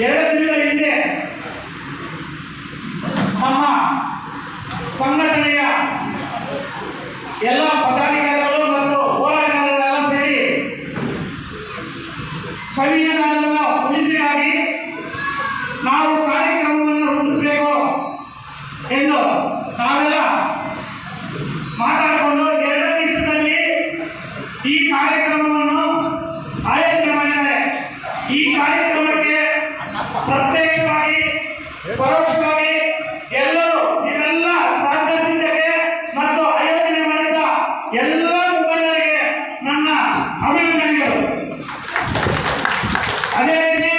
ಎರಡು ದಿನಗಳ ಹಿಂದೆ. ನಮ್ಮ ಸಂಘಟನೆಯ ಎಲ್ಲ ಪದಾಧಿಕಾರಿಗಳು ಮತ್ತು ಹೋರಾಟಗಾರರೆಲ್ಲ ಸೇರಿ ಸಂವಿಧಾನದ ಉಳಿದಿಗಾಗಿ ನಾವು ಕಾರ್ಯಕ್ರಮವನ್ನು ರೂಪಿಸಬೇಕು ಎಂದು ನಾವೆಲ್ಲ ಮಾತಾಡಿಕೊಂಡು ಎರಡು ದಿವಸದಲ್ಲಿ ಈ ಕಾರ್ಯಕ್ರಮವನ್ನು ಆಯೋಜನೆ ಮಾಡಿದ್ದಾರೆ. ಈ ಕಾರ್ಯಕ್ರಮ ಅದೇ ರೀತಿ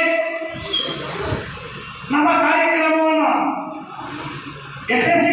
ನಮ್ಮ ಕಾರ್ಯಕ್ರಮವನ್ನು ಯಶಸ್ವಿ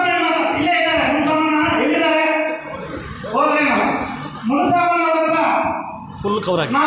ಫುಲ್ ಕವರ್ ಆಗಿದೆ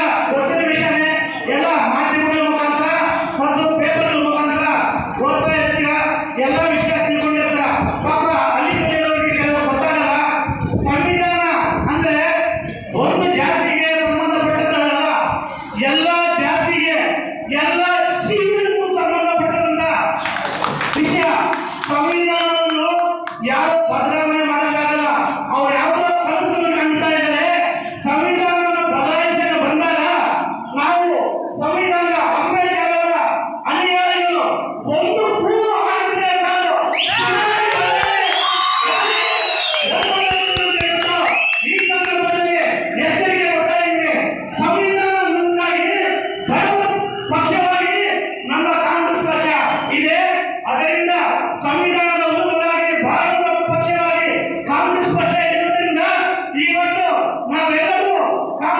Yeah.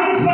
That is